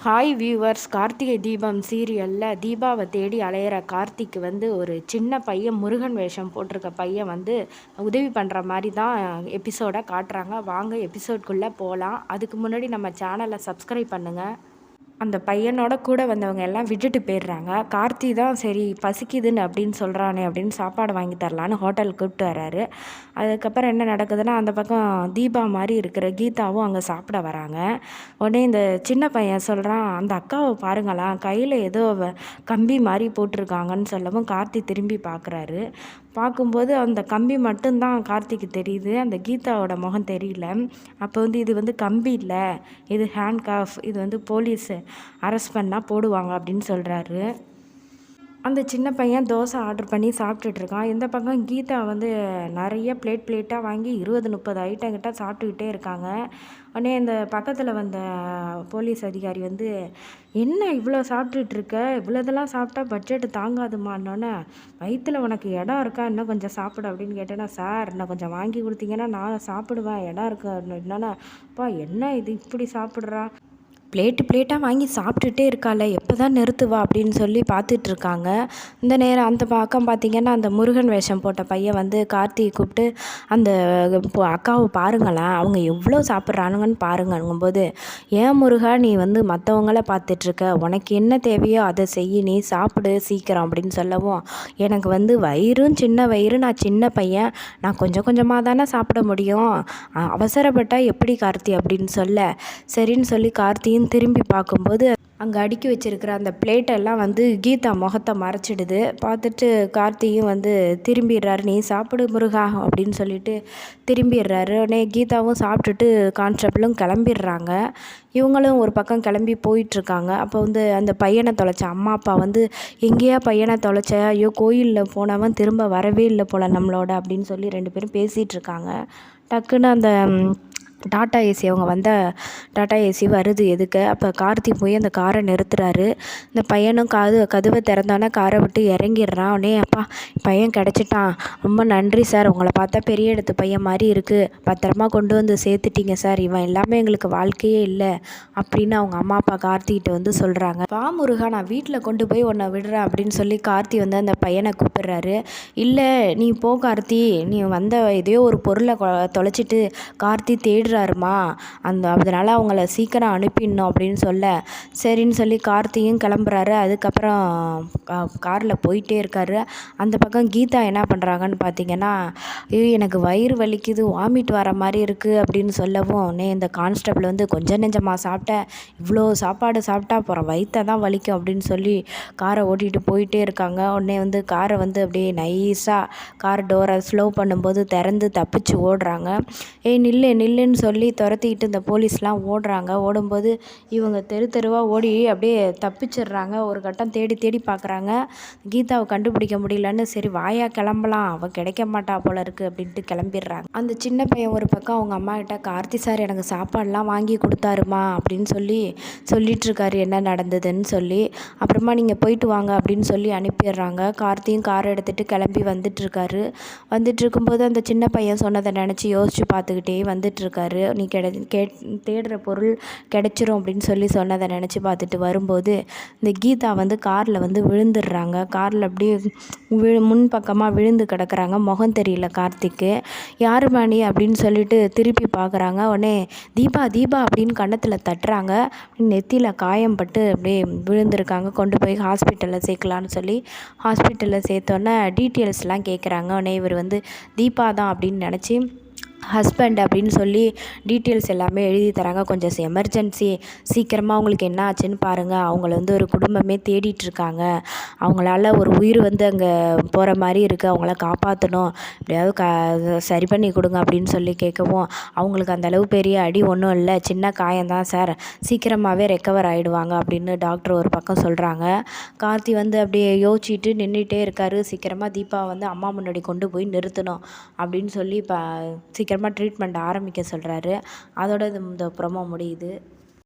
Hi viewers Karthigai Deepam சீரியலில் தீபாவை தேடி அலையிற கார்த்திக் வந்து ஒரு சின்ன பையன் முருகன் வேஷம் போட்டிருக்க பையன் வந்து உதவி பண்ணுற மாதிரி தான் எபிசோடை காட்டுறாங்க. வாங்க எபிசோட்குள்ளே போகலாம் அதுக்கு முன்னாடி நம்ம சேனலை சப்ஸ்கிரைப் பண்ணுங்கள் அந்த பையனோட கூட வந்தவங்க எல்லாம் விட்டுட்டு போயிடுறாங்க. கார்த்தி தான் சரி பசிக்குதுன்னு அப்படின்னு சொல்கிறானே அப்படின்னு சாப்பாடு வாங்கி தரலான்னு ஹோட்டலுக்கு கூப்பிட்டு வராரு அதுக்கப்புறம் என்ன நடக்குதுன்னா அந்த பக்கம் தீபா மாதிரி இருக்கிற கீதாவும் அங்கே சாப்பிட வராங்க. உடனே இந்த சின்ன பையன் சொல்கிறான் அந்த அக்காவை பாருங்களா கையில் ஏதோ கம்பி மாதிரி போட்டிருக்காங்கன்னு சொல்லவும் கார்த்தி திரும்பி பார்க்குறாரு பார்க்கும்போது அந்த கம்பி மட்டும்தான் கார்த்திக்கு தெரியுது அந்த கீதாவோட முகம் தெரியல. அப்போ வந்து இது வந்து கம்பி இல்லை இது ஹேண்ட் காஃப் இது வந்து போலீஸு அரெஸ்ட் பண்ணால் போடுவாங்க அப்படின்னு சொல்கிறாரு அந்த சின்ன பையன் தோசை ஆர்டர் பண்ணி சாப்பிட்டுட்ருக்கான் இந்த பக்கம் கீதா வந்து நிறைய பிளேட் பிளேட்டாக வாங்கி இருபது முப்பது ஐட்டம் கிட்ட சாப்பிட்டுக்கிட்டே இருக்காங்க. உடனே இந்த பக்கத்தில் வந்த போலீஸ் அதிகாரி வந்து என்ன இவ்வளோ சாப்பிட்டுட்ருக்க இவ்வளோ இதெல்லாம் சாப்பிட்டா பட்ஜெட்டு தாங்காதுமான்னொன்னே வயிற்றில் உனக்கு இடம் இருக்கா? இன்னும் கொஞ்சம் சாப்பிடு அப்படின்னு கேட்டேன்னா சார் இன்னும் கொஞ்சம் வாங்கி கொடுத்தீங்கன்னா நான் சாப்பிடுவேன். இடம் இருக்கு? என்னன்னா அப்பா என்ன இது இப்படி சாப்பிட்றா? பிளேட்டு பிளேட்டாக வாங்கி சாப்பிட்டுட்டே இருக்காளே. எப்போ தான் நிறுத்துவா அப்படின்னு சொல்லி பார்த்துட்ருக்காங்க. இந்த நேரம் அந்த பக்கம் பார்த்திங்கன்னா அந்த முருகன் வேஷம் போட்ட பையன் வந்து கார்த்திகை கூப்பிட்டு அந்த அக்காவை பாருங்களேன் அவங்க எவ்வளோ சாப்பிட்றானுங்கன்னு பாருங்கங்கும்போது ஏன் முருகா நீ வந்து மற்றவங்கள பார்த்துட்ருக்க? உனக்கு என்ன தேவையோ அதை செய் நீ சாப்பிடு சீக்கிரம் அப்படின்னு சொல்லவும் எனக்கு வந்து வயிறும் சின்ன வயிறு நான் சின்ன பையன் நான் கொஞ்சம் கொஞ்சமாக தானே சாப்பிட முடியும். அவசரப்பட்டால் எப்படி கார்த்தி? அப்படின்னு சொல்ல சரின்னு சொல்லி கார்த்தியும் திரும்பி பார்க்கும்போது அங்கே அடுக்கி வச்சிருக்கிற அந்த பிளேட்டெல்லாம் வந்து கீதா முகத்தை மறைச்சிடுது. பார்த்துட்டு கார்த்தியும் வந்து திரும்பிடுறாரு. நீ சாப்பிடு முருகா அப்படின்னு சொல்லிட்டு திரும்பிடுறாரு. உடனே கீதாவும் சாப்பிட்டுட்டு கான்ஸ்டபிளும் கிளம்பிடுறாங்க. இவங்களும் ஒரு பக்கம் கிளம்பி போயிட்டுருக்காங்க. அப்போ வந்து அந்த பையனை தொலைச்ச அம்மா அப்பா வந்து எங்கேயா பையனை தொலைச்ச? ஐயோ கோயிலில் போனவன் திரும்ப வரவே இல்லை போல் நம்மளோட அப்படின்னு சொல்லி ரெண்டு பேரும் பேசிகிட்ருக்காங்க டக்குன்னு அந்த டாட்டா ஏசி அவங்க வந்த டாட்டா ஏசி வருது எதுக்கு? அப்போ கார்த்தி போய் அந்த காரை நிறுத்துறாரு. இந்த பையனும் காது கதவை திறந்தானே காரை விட்டு இறங்கிடுறான் உடனே அப்பா பையன் கிடச்சிட்டான். ரொம்ப நன்றி சார். உங்களை பார்த்தா பெரிய இடத்து பையன் மாதிரி இருக்குது பத்திரமா கொண்டு வந்து சேர்த்துட்டீங்க சார். இவன் எல்லாமே எங்களுக்கு வாழ்க்கையே இல்லை அப்படின்னு அவங்க அம்மா அப்பா கார்த்திகிட்ட வந்து சொல்கிறாங்க வா முருகா நான் வீட்டில் கொண்டு போய் உன்னை விடுறேன் அப்படின்னு சொல்லி கார்த்தி வந்து அந்த பையனை கூப்பிடுறாரு. இல்லை நீ போ கார்த்தி. நீ வந்த எதையோ ஒரு பொருளை தொலைச்சிட்டு கார்த்தி தேடு போயிடுறாருமா? அந்த அதனால் அவங்கள சீக்கிரம் அனுப்பிடணும் அப்படின்னு சொல்ல. சரின்னு சொல்லி கார்த்தியும் கிளம்புறாரு. அதுக்கப்புறம் காரில் போயிட்டே இருக்காரு. அந்த பக்கம் கீதா என்ன பண்ணுறாங்கன்னு பார்த்தீங்கன்னா ஐயோ எனக்கு வயிறு வலிக்குது வாமிட் வர மாதிரி இருக்குது அப்படின்னு சொல்லவும் நே இந்த கான்ஸ்டபிள் வந்து கொஞ்சம் நெஞ்சமாக சாப்பிட்டேன் இவ்வளோ சாப்பாடு சாப்பிட்டா அப்புறம் வயிற்றை தான் வலிக்கும் அப்படின்னு சொல்லி காரை ஓட்டிகிட்டு போயிட்டே இருக்காங்க. உடனே வந்து காரை வந்து அப்படியே நைஸாக கார் டோரை ஸ்லோ பண்ணும்போது திறந்து தப்பிச்சு ஓடுறாங்க. ஏய் நில்லு நில்லுன்னு சொல்லி துரத்திக்கிட்டு இந்த போலீஸ்லாம் ஓடுறாங்க. ஓடும்போது இவங்க தெரு தெருவாக ஓடி அப்படியே தப்பிச்சிடுறாங்க. ஒரு கட்டம் தேடி தேடி பார்க்குறாங்க. கீதாவை கண்டுபிடிக்க முடியலன்னு சரி வாயா கிளம்பலாம். அவள் கிடைக்க மாட்டா போல இருக்குது அப்படின்ட்டு கிளம்பிடுறாங்க. அந்த சின்ன பையன் ஒரு பக்கம் அவங்க அம்மா கிட்ட கார்த்தி சார் எனக்கு சாப்பாடெலாம் வாங்கி கொடுத்தாருமா? அப்படின்னு சொல்லி சொல்லிகிட்ருக்காரு என்ன நடந்ததுன்னு சொல்லி. அப்புறமா நீங்கள் போயிட்டு வாங்க அப்படின்னு சொல்லி அனுப்பிடுறாங்க. கார்த்தியும் கார் எடுத்துகிட்டு கிளம்பி வந்துட்டுருக்காரு. வந்துட்டு இருக்கும்போது அந்த சின்ன பையன் சொன்னதை நினச்சி யோசிச்சு பார்த்துக்கிட்டே வந்துட்டுருக்காரு. சொல்கிறாரு நீ கிடை கே தேடுற பொருள் கிடைச்சிரும் அப்படின்னு சொல்லி சொன்னதை நினச்சி பார்த்துட்டு வரும்போது இந்த கீதா வந்து காரில் வந்து விழுந்துடுறாங்க. காரில் அப்படியே விழு முன்பக்கமாக விழுந்து கிடக்குறாங்க. முகம் தெரியல கார்த்திக்கு. யார் மணி? அப்படின்னு சொல்லிட்டு திருப்பி பார்க்குறாங்க. உடனே தீபா தீபா அப்படின்னு கன்னத்தில் தட்டுறாங்க. நெத்தியில் காயம் பட்டு அப்படியே விழுந்திருக்காங்க. கொண்டு போய் ஹாஸ்பிட்டலில் சேர்க்கலான்னு சொல்லி ஹாஸ்பிட்டலில் சேர்த்தோன்னே டீட்டெயில்ஸ்லாம் கேட்குறாங்க. உடனே இவர் வந்து தீபா தான் அப்படின்னு நினச்சி ஹஸ்பண்ட் அப்படின்னு சொல்லி டீட்டெயில்ஸ் எல்லாமே எழுதி தராங்க. கொஞ்சம் எமர்ஜென்சி சீக்கிரமாக அவங்களுக்கு என்ன ஆச்சுன்னு பாருங்கள் அவங்கள வந்து ஒரு குடும்பமே தேடிட்டுருக்காங்க அவங்களால ஒரு உயிர் வந்து அங்கே போகிற மாதிரி இருக்குது அவங்கள காப்பாற்றணும் எப்படியாவது க சரி பண்ணி கொடுங்க அப்படின்னு சொல்லி கேட்கவும் அவங்களுக்கு அந்தளவு பெரிய அடி ஒன்றும் இல்லை. சின்ன காயம்தான் சார். சீக்கிரமாகவே ரெக்கவர் ஆகிடுவாங்க அப்படின்னு டாக்டர் ஒரு பக்கம் சொல்கிறாங்க கார்த்தி வந்து அப்படியே யோசிச்சுட்டு நின்றுட்டே இருக்கார். சீக்கிரமாக தீபா வந்து அம்மா முன்னாடி கொண்டு போய் நிறுத்தணும் அப்படின்னு சொல்லி இப்போ சீக்கிரமாக ட்ரீட்மெண்ட் ஆரம்பிக்க சொல்கிறாரு அதோட இந்த ப்ரொமோ முடியுது.